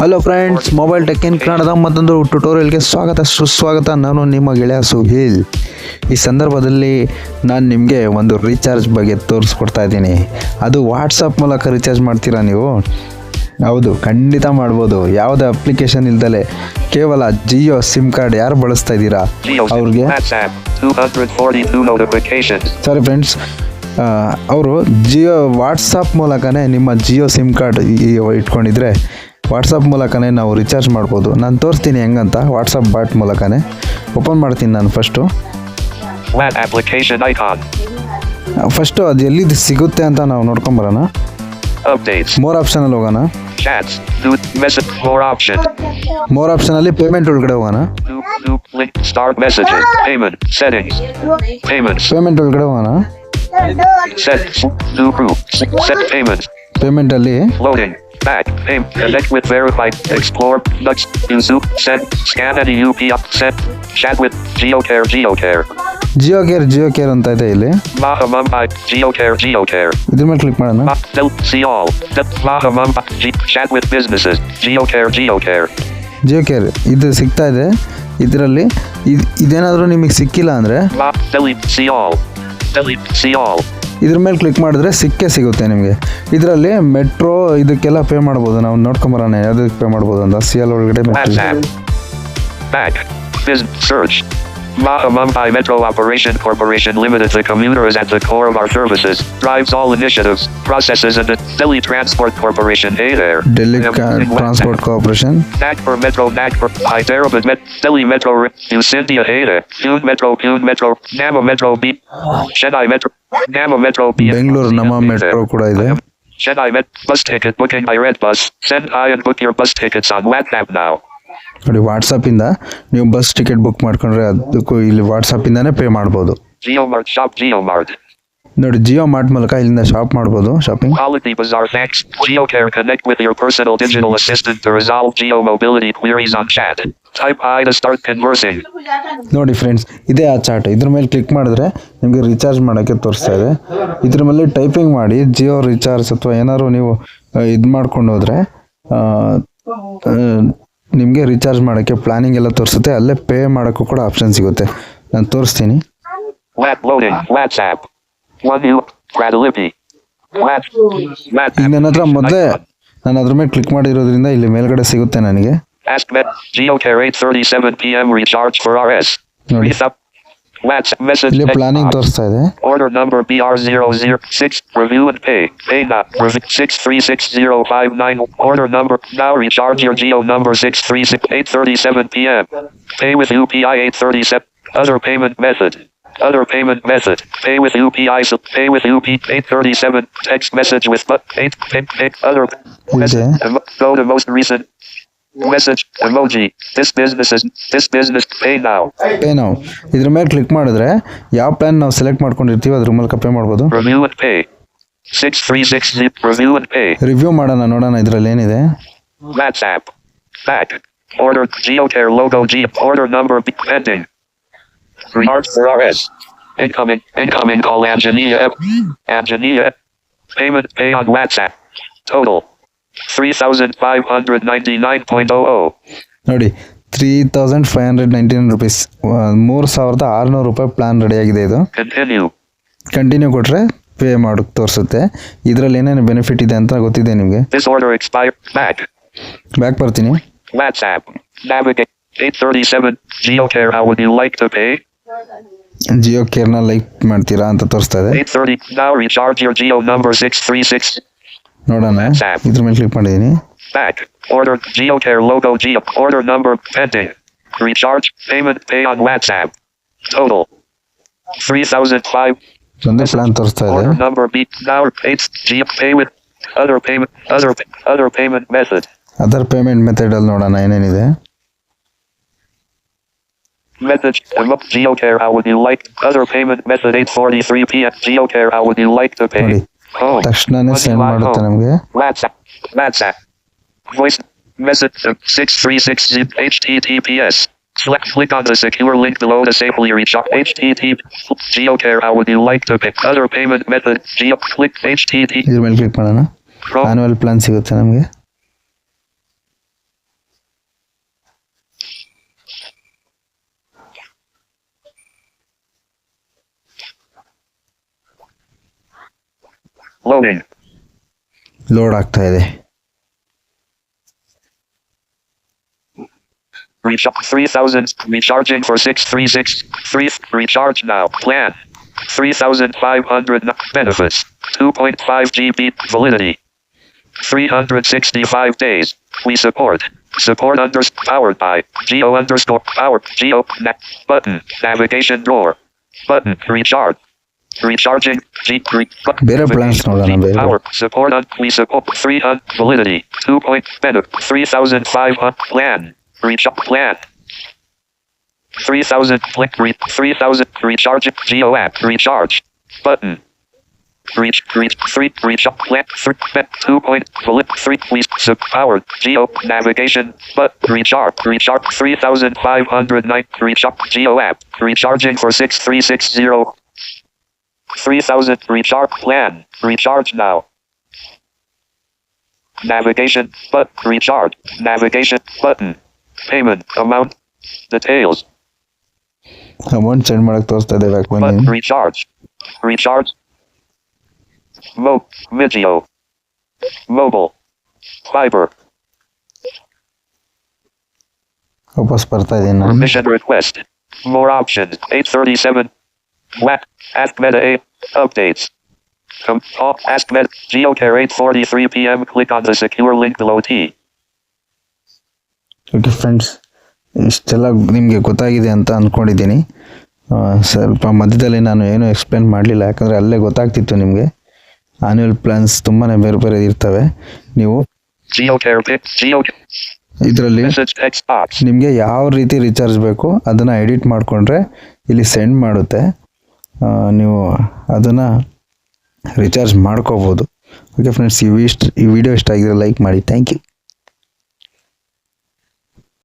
Hello friends mobile tech in ಕನ್ನಡದ ಮತ್ತೊಂದು ಟ್ಯುಟೋರಿಯಲ್ಗೆ ಸ್ವಾಗತ ಸುಸ್ವಾಗತ ನಾನು ನಿಮ್ಮ ಗೆಳೆಯ ಸುಹೀಲ್ ಈ ಸಂದರ್ಭದಲ್ಲಿ ನಾನು ನಿಮಗೆ ಒಂದು ರೀಚಾರ್ಜ್ ಬಗ್ಗೆ ತೋರಿಸ್ಕೊಡ್ತಾ ಇದ್ದೀನಿ ಅದು ವಾಟ್ಸಪ್ ಮೂಲಕ ರೀಚಾರ್ಜ್ ಮಾಡ್ತೀರಾ ನೀವು ಹೌದು ಖಂಡಿತ ಮಾಡ್ಬೋದು ಯಾವುದೇ ಅಪ್ಲಿಕೇಶನ್ ಇಲ್ದಲೆ ಕೇವಲ ಜಿಯೋ ಸಿಮ್ ಕಾರ್ಡ್ ಯಾರು ಬಳಸ್ತಾ ಇದ್ದೀರಾ. ಅವ್ರಿಗೆ WhatsApp. 242 notifications. ಸಾರಿ ಫ್ರೆಂಡ್ಸ್ ಅವರು ಜಿಯೋ ವಾಟ್ಸಪ್ ಮೂಲಕನೇ ನಿಮ್ಮ ಜಿಯೋ ಸಿಮ್ ಕಾರ್ಡ್ ಇಟ್ಕೊಂಡಿದ್ರೆ ವಾಟ್ಸಪ್ ಮೂಲಕನೇ ನಾವು ರಿಚಾರ್ಜ್ ಮಾಡ್ಬೋದು. ನಾನು ತೋರಿಸ್ತೀನಿ ಹೆಂಗಂತ ವಾಟ್ಸಪ್ ಬಾಟ್ ಮೂಲಕನೇ. ಓಪನ್ ಮಾಡ್ತೀನಿ ನಾನು ಫಸ್ಟು. ಫಸ್ಟು ಅದು ಎಲ್ಲಿ ಸಿಗುತ್ತೆ ಅಂತ ನಾವು ನೋಡ್ಕೊಂಬರೋಣ. ಮೋರ್ ಆಪ್ಷನಲ್ಲಿ ಹೋಗೋಣ. ಮೋರ್ ಆಪ್ಷನಲ್ಲಿ ಪೇಮೆಂಟ್ ಒಳಗಡೆ ಹೋಗೋಣ. ಪೇಮೆಂಟ್ ಒಳಗಡೆ ಹೋಗೋಣ. Set. New group. Set payments. ಪೇಮೆಂಟಲ್ಲಿ Loading. Back. Payment. Connect with verified. Explore. Next. Zoom. Send. Scan any up Send. Chat with GeoCare. GeoCare. Jio care Jio care ಅಂತ ಇದೆ ಇಲ್ಲಿ Maha Mumbai. GeoCare. GeoCare. ಇದ್ರ ಮೇಲೆ click ಮಾಡೋಣ Ma- Del. See all. G- chat with businesses. GeoCare. GeoCare. Jio care ಇದು ಸಿಗ್ತಾ ಇದೆ ಇದರಲ್ಲಿ ಇದು ಇದೇನಾದರೂ ನಿಮಗೆ ಸಿಕ್ಕಿಲ್ಲ ಅಂದರೆ Ma- delete. See all. Delete. See all. ಇದ್ರ ಮೇಲೆ ಕ್ಲಿಕ್ ಮಾಡಿದ್ರೆ ಸಿಕ್ಕೇ ಸಿಗುತ್ತೆ ನಿಮಗೆ ಇದರಲ್ಲಿ ಮೆಟ್ರೋ ಇದಕ್ಕೆಲ್ಲ ಪೇ ಮಾಡ್ಬೋದು ನಾವು ನೋಡ್ಕೊಂಬರೋಣ ಯಾವುದಕ್ಕೆ ಪೇ ಮಾಡ್ಬೋದು ಅಂತ ಸಿ ಎಲ್ ಒಳಗಡೆ. Back. Search. Maha Mumbai Metro Operation Corporation Limited. The commuter is at the core of our services. Drives all initiatives, processes, and the Delhi Transport Corporation. Hey there. Delhi Yeah, transport corporation Nagpur Metro, Nagpur, Hyderabad Met, Delhi Metro, New India, hey there. Pune Metro, Pune Metro, Nama Metro B, Chennai Metro, Nama Metro B. Bengaluru Namma Hey metro there. ಕೂಡ ಇದೆ Chennai Met bus ticket booking by Red Bus. Send hi and book your bus tickets on WhatsApp now. ನೋಡಿ ವಾಟ್ಸಪ್ಪಿಂದ ನೀವು bus ticket book ಮಾಡ್ಕೊಂಡ್ರೆ ಅದಕ್ಕೂ ಇಲ್ಲಿ ವಾಟ್ಸಪ್ಪಿಂದನೇ pay ಮಾಡ್ಬೋದು Jio GeoMart. ನೋಡಿ Jio mart ಮೂಲಕ ಇಲ್ಲಿಂದ ಶಾಪ್ ಮಾಡಬಹುದು shopping Quality Bazaar thanks. GeoCare connect with your personal digital assistant to resolve geo mobility queries on chat. Type hi to start conversing. ನೋಡಿ ಫ್ರೆಂಡ್ಸ್ ಇದೇ ಆ ಚಾಟ್ ಇದ್ರ ಮೇಲೆ ಕ್ಲಿಕ್ ಮಾಡಿದ್ರೆ ನಿಮಗೆ ರೀಚಾರ್ಜ್ ಮಾಡೋಕ್ಕೆ ತೋರಿಸ್ತಾ ಇದೆ ಇದ್ರ ಮೇಲೆ ಟೈಪಿಂಗ್ ಮಾಡಿ ಜಿಯೋ ರೀಚಾರ್ಜ್ ಅಥವಾ ಏನಾದ್ರು ನೀವು ಇದು ಮಾಡ್ಕೊಂಡು ಹೋದರೆ ನಿಮಗೆ ರೀಚಾರ್ಜ್ ಮಾಡೋಕ್ಕೆ ಪ್ಲಾನಿಂಗ್ ಎಲ್ಲ ತೋರಿಸುತ್ತೆ ಅಲ್ಲೇ ಪೇ ಮಾಡೋಕ್ಕೂ ಕೂಡ ಆಪ್ಷನ್ ಸಿಗುತ್ತೆ. ನಾನು ತೋರಿಸ್ತೀನಿ. ಈಗ. ನನ್ನ ಹತ್ರ ಮೊದಲೇ ನಾನು ಅದ್ರ ಮೇಲೆ ಕ್ಲಿಕ್ ಮಾಡಿರೋದ್ರಿಂದ ಇಲ್ಲಿ ಮೇಲ್ಗಡೆ ಸಿಗುತ್ತೆ ನನಗೆ. Ask Met. GeoCare 8:37 p.m. recharge for RS. ನೋಡಿ Reach up. WhatsApp message. ಇಲ್ಲಿ text ಪ್ಲಾನಿಂಗ್ box. ತೋರಿಸ್ತಾ ಇದೆ Order number BR006. Review and pay. Pay now. Rev- 636059. Order number. Now recharge your Geo number 636 837 p.m. Pay with UPI 837. Other payment method. Other payment method. Pay with UPI. So pay with UP 837. Text message with but 8 pay, pay, other message. Emo- Go to most recent message emoji. This business is this business. Pay now. Pay ನಾವು ಇದ್ರ ಮೇಲೆ click ಮಾಡಿದ್ರೆ ಯಾವ plan ನಾವು select ಮಾಡ್ಕೊಂಡಿರ್ತೀವಿ ಅದ್ರ ಮೂಲಕ pay ಮಾಡ್ಬೋದು Review and pay. 636 zip. Review and pay. Review ಮಾಡೋಣ ನೋಡೋಣ ಇದ್ರಲ್ಲಿ ಏನಿದೆ WhatsApp. Back. Order GeoCare logo G. Order number B. Pending. Remarks for RS. Incoming. Incoming call Antonia. F. Antonia. F. Payment pay on WhatsApp. Total. 3599.00. ನೋಡಿ three thousand five hundred ninety nine rupees ಮೂರು ಸಾವಿರದ ಆರುನೂರು ರೂಪಾಯಿ plan ready ಆಗಿದೆ ಇದು. Continue ಕೊಟ್ರೆ pay ಮಾಡಕ್ ತೋರಿಸುತ್ತೆ ಇದರಲ್ಲಿ ಏನೇನು ಬೆನಿಫಿಟ್ ಇದೆ ಅಂತ ಗೊತ್ತಿದೆ ನಿಮಗೆ. ಬ್ಯಾಕ್ ಬರ್ತೀನಿ WhatsApp. Navigate. 837. GeoCare. How would you like to pay? Jio ಕೇರ್ನ like ಮಾಡ್ತೀರಾ ಅಂತ ತೋರಿಸ್ತಾ ಇದೆ ನೋಡೋಣ ಇದ್ರ ಮೇಲೆ ಕ್ಲಿಕ್ ಮಾಡಿದ್ದೀನಿ Back. Order GeoCare logo G. Order number pending. Recharge payment pay on WhatsApp. Total. 3005. ಒಂದೇ ಪ್ಲಾನ್ ತೋರಿಸ್ತಾ ಇದೆ Order number B. Now eight G pay with other payment other other payment method. Other payment ಮೆಥಡಲ್ಲಿ ನೋಡೋಣ ಏನೇನಿದೆ Message emo- GeoCare how would you like other payment method 843 p.m. GeoCare how would you like to pay? ನೋಡಿ Home. ತಕ್ಷಣನೇ send ಮಾಡುತ್ತೆ ನಮಗೆ WhatsApp. WhatsApp. Voice message uh, 636 zip HTTPS. Select click on the secure link below to safely reach out HTTP. GeoCare how would you like to pick Other payment method. Geo click HTTP. ಇದ್ರ ಮೇಲೆ click ಮಾಡೋಣ. Annual plan ಸಿಗುತ್ತೆ ನಮಗೆ Loading. Load ಆಗ್ತಾ ಇದೆ Recharge 3000. Recharging for 636. 3. Recharge now. Plan. 3500 n- benefits. 2.5 GB validity. 365 days. We support. Support under powered by Geo underscore power Geo na- button navigation door button recharge Recharging. Jeep. Re- Better plans now available. Power. Support. Uh, Un- please support. Three hundred validity. 2 point. Better. 3005. Un- uh, plan. Recharge. Plan. 3000. Flick. Re- 3000. Recharge. Geo app. Recharge. Button. Reach, reach, three, reach up, left, three, bet, two point, flip, three, please, sub, power, geo, navigation, but, recharge. Recharge 3509, reach up, geo app, recharging for 6360. 3000, recharge plan, recharge now. Navigation, but, recharge, navigation, button, payment, amount, details, amount send ಮಾಡಕ್ಕೆ ತೋರಿಸ್ತಾ ಇದೆ back but, ಬನ್ನಿ recharge, recharge, mo, video, mobile, fiber, ವಾಪಸ್ ಬರ್ತಾ ಇದ್ದೀನಿ ನಾನು permission request, more options, 837, WAC, Ask Meta A, updates. Com- off, Ask Meta, GeoCare 8.43 p.m. Click on the secure link below T. Okay friends ಇಷ್ಟೆಲ್ಲ ನಿಮಗೆ ಗೊತ್ತಾಗಿದೆ ಅಂತ ಅಂದ್ಕೊಂಡಿದ್ದೀನಿ ಸ್ವಲ್ಪ ಮಧ್ಯದಲ್ಲಿ ನಾನು ಏನೂ ಎಕ್ಸ್ಪ್ಲೇನ್ ಮಾಡಲಿಲ್ಲ ಯಾಕಂದರೆ ಅಲ್ಲೇ ಗೊತ್ತಾಗ್ತಿತ್ತು ನಿಮಗೆ ಆನ್ಯುವಲ್ ಪ್ಲಾನ್ಸ್ ತುಂಬಾ ಬೇರೆ ಬೇರೆ ಇರ್ತವೆ ನೀವು ಇದರಲ್ಲಿ. ನಿಮಗೆ ಯಾವ ರೀತಿ ರಿಚಾರ್ಜ್ ಬೇಕು ಅದನ್ನು ಎಡಿಟ್ ಮಾಡಿಕೊಂಡ್ರೆ ಇಲ್ಲಿ ಸೆಂಡ್ ಮಾಡುತ್ತೆ ನೀವು ಅದನ್ನು ರಿಚಾರ್ಜ್ ಮಾಡ್ಕೋಬೋದು. ಓಕೆ ಫ್ರೆಂಡ್ಸ್ ಈ ಇಷ್ಟು ಈ ವಿಡಿಯೋ ಇಷ್ಟ ಆಗಿದ್ರೆ ಲೈಕ್ ಮಾಡಿ. Thank you